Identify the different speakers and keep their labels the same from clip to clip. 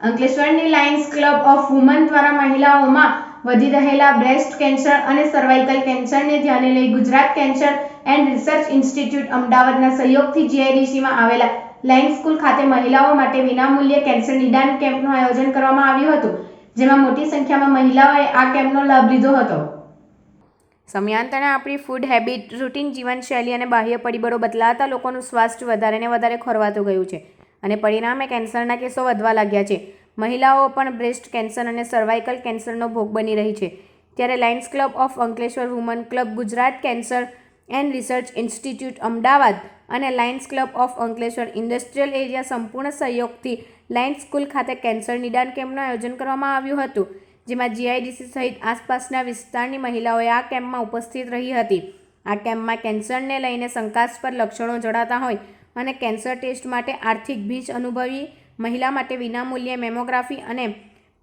Speaker 1: અંકલેશ્વરની Lions club of woman દ્વારા મહિલાઓમાં વધી રહેલા બ્રેસ્ટ કેન્સર અને સર્વાઇકલ કેન્સરને ધ્યાને લઈ Gujarat cancer and research institute અમદાવાદના સહયોગથી જીઆઈડીસીમાં આવેલા લાયન્સ સ્કૂલ ખાતે મહિલાઓ માટે વિનામૂલ્યે કેન્સર નિદાન કેમ્પનું આયોજન કરવામાં આવ્યું હતું, જેમાં મોટી સંખ્યામાં મહિલાઓએ આ કેમ્પનો લાભ લીધો હતો. સમયાંતરે આપણી ફૂડ હેબિટ, રૂટીન, જીવનશૈલી અને બાહ્ય પરિબળો બદલાતા લોકોનું સ્વાસ્થ્ય વધારે ને વધારે ખોરવાતું ગયું છે. અને પરિણામે કેન્સરના કેસો વધવા લાગ્યા છે. મહિલાઓ પણ બ્રેસ્ટ કેન્સર અને સર્વાઇકલ કેન્સરનો ભોગ બની રહી છે. ત્યારે lions club of Ankleshwar woman club Gujarat cancer and research institute Ahmedabad અને lions club of Ankleshwar industrial area સંપૂર્ણ સહયોગથી લાયન્સ સ્કૂલ ખાતે કેન્સર નિદાન કેમ્પનું આયોજન કરવામાં આવ્યું હતું, જેમાં જીઆઈડીસી સહિત આસપાસના વિસ્તારની મહિલાઓએ આ કેમ્પમાં ઉપસ્થિત રહી હતી. આ કેમ્પમાં કેન્સરને લઈને શંકાસ્પદ લક્ષણો જણાતા હોય અને કેન્સર ટેસ્ટ માટે આર્થિક ભીંચ અનુભવી, મહિલા માટે વિનામૂલ્યે મેમોગ્રાફી અને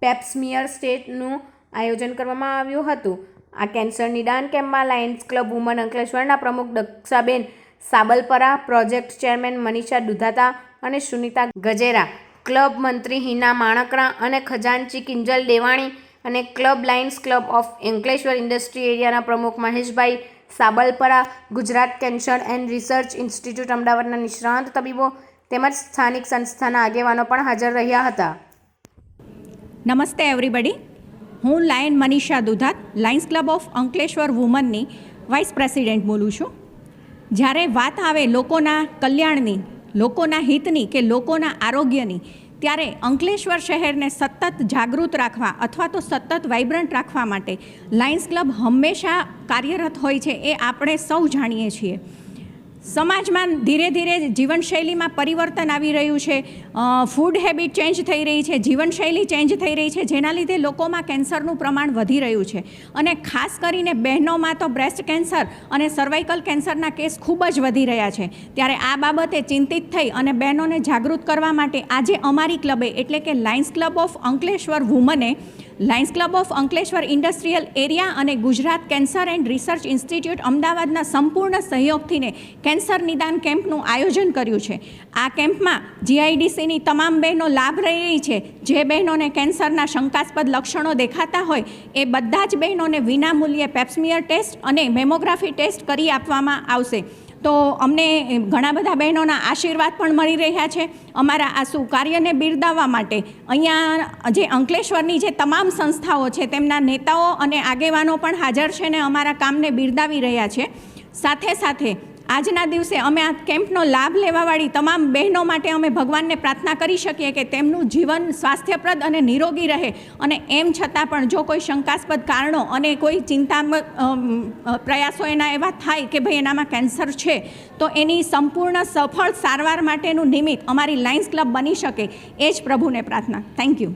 Speaker 1: પેપ્સમિયર સ્ટેટનું આયોજન કરવામાં આવ્યું હતું. આ કેન્સર નિદાન કેમ્પમાં લાયન્સ ક્લબ વુમન અંકલેશ્વરના પ્રમુખ દક્ષાબેન સાબલપરા, પ્રોજેક્ટ ચેરમેન મનીષા દુધાતા અને સુનિતા ગજેરા, ક્લબ મંત્રી હિના માણકરા અને ખજાનચી કિંજલ દેવાણી અને club lions club of Ankleshwar industry એરિયાના પ્રમુખ Maheshbhai Sabalpara, Gujarat cancer and research institute અમદાવાદના નિષ્ણાંત તબીબો તેમજ સ્થાનિક સંસ્થાના આગેવાનો પણ હાજર રહ્યા હતા.
Speaker 2: નમસ્તે એવરીબડી હું lion Manisha Dudhat, lions club of Ankleshwar વુમનની vice president બોલું છું. જ્યારે વાત આવે લોકોના કલ્યાણની, લોકોના હિતની કે લોકોના આરોગ્યની ત્યારે અંકલેશ્વર શહેરને સતત જાગૃત રાખવા અથવા તો સતત વાઇબ્રન્ટ રાખવા માટે લાયન્સ ક્લબ હંમેશા કાર્યરત હોય છે એ આપણે સૌ જાણીએ છીએ. સમાજમાં ધીરે ધીરે જીવનશૈલીમાં પરિવર્તન આવી રહ્યું છે. ફૂડ હેબિટ ચેન્જ થઈ રહી છે, જીવનશૈલી ચેન્જ થઈ રહી છે, જેના લીધે લોકોમાં કેન્સરનું પ્રમાણ વધી રહ્યું છે. અને ખાસ કરીને બહેનોમાં તો બ્રેસ્ટ કેન્સર અને સર્વાઇકલ કેન્સરના કેસ ખૂબ જ વધી રહ્યા છે. ત્યારે આ બાબતે ચિંતિત થઈ અને બહેનોને જાગૃત કરવા માટે આજે અમારી ક્લબે, એટલે કે lions club of Ankleshwar વુમને lions club of Ankleshwar industrial area અને Gujarat cancer and research institute અમદાવાદના સંપૂર્ણ સહયોગથીને કેન્સર નિદાન કેમ્પનું આયોજન કર્યું છે. આ કેમ્પમાં જીઆઈડીસીની તમામ બહેનો લાભ રહી છે. જે બહેનોને કેન્સરના શંકાસ્પદ લક્ષણો દેખાતા હોય, એ બધા જ બહેનોને વિનામૂલ્યે પેપ્સમિયર ટેસ્ટ અને મેમોગ્રાફી ટેસ્ટ કરી આપવામાં આવશે. તો અમને ઘણા બધા બહેનોના આશીર્વાદ પણ મળી રહ્યા છે. અમારા આ સુકાર્યને બિરદાવવા માટે અહીંયા જે અંકલેશ્વરની જે તમામ સંસ્થાઓ છે, તેમના નેતાઓ અને આગેવાનો પણ હાજર છે ને અમારા કામને બિરદાવી રહ્યા છે. સાથે સાથે આજના દિવસે અમે આ કેમ્પનો લાભ લેવાવાળી તમામ બહેનો માટે અમે ભગવાનને પ્રાર્થના કરી શકીએ કે તેમનું જીવન સ્વાસ્થ્યપ્રદ અને નિરોગી રહે. અને એમ છતાં પણ જો કોઈ શંકાસ્પદ કારણો અને કોઈ ચિંતાત્મક પ્રયાસો એના એવા થાય કે ભાઈ એનામાં કેન્સર છે, તો એની સંપૂર્ણ સફળ સારવાર માટેનું નિમિત્ત અમારી લાયન્સ ક્લબ બની શકે. એ જ પ્રભુને પ્રાર્થના. Thank you.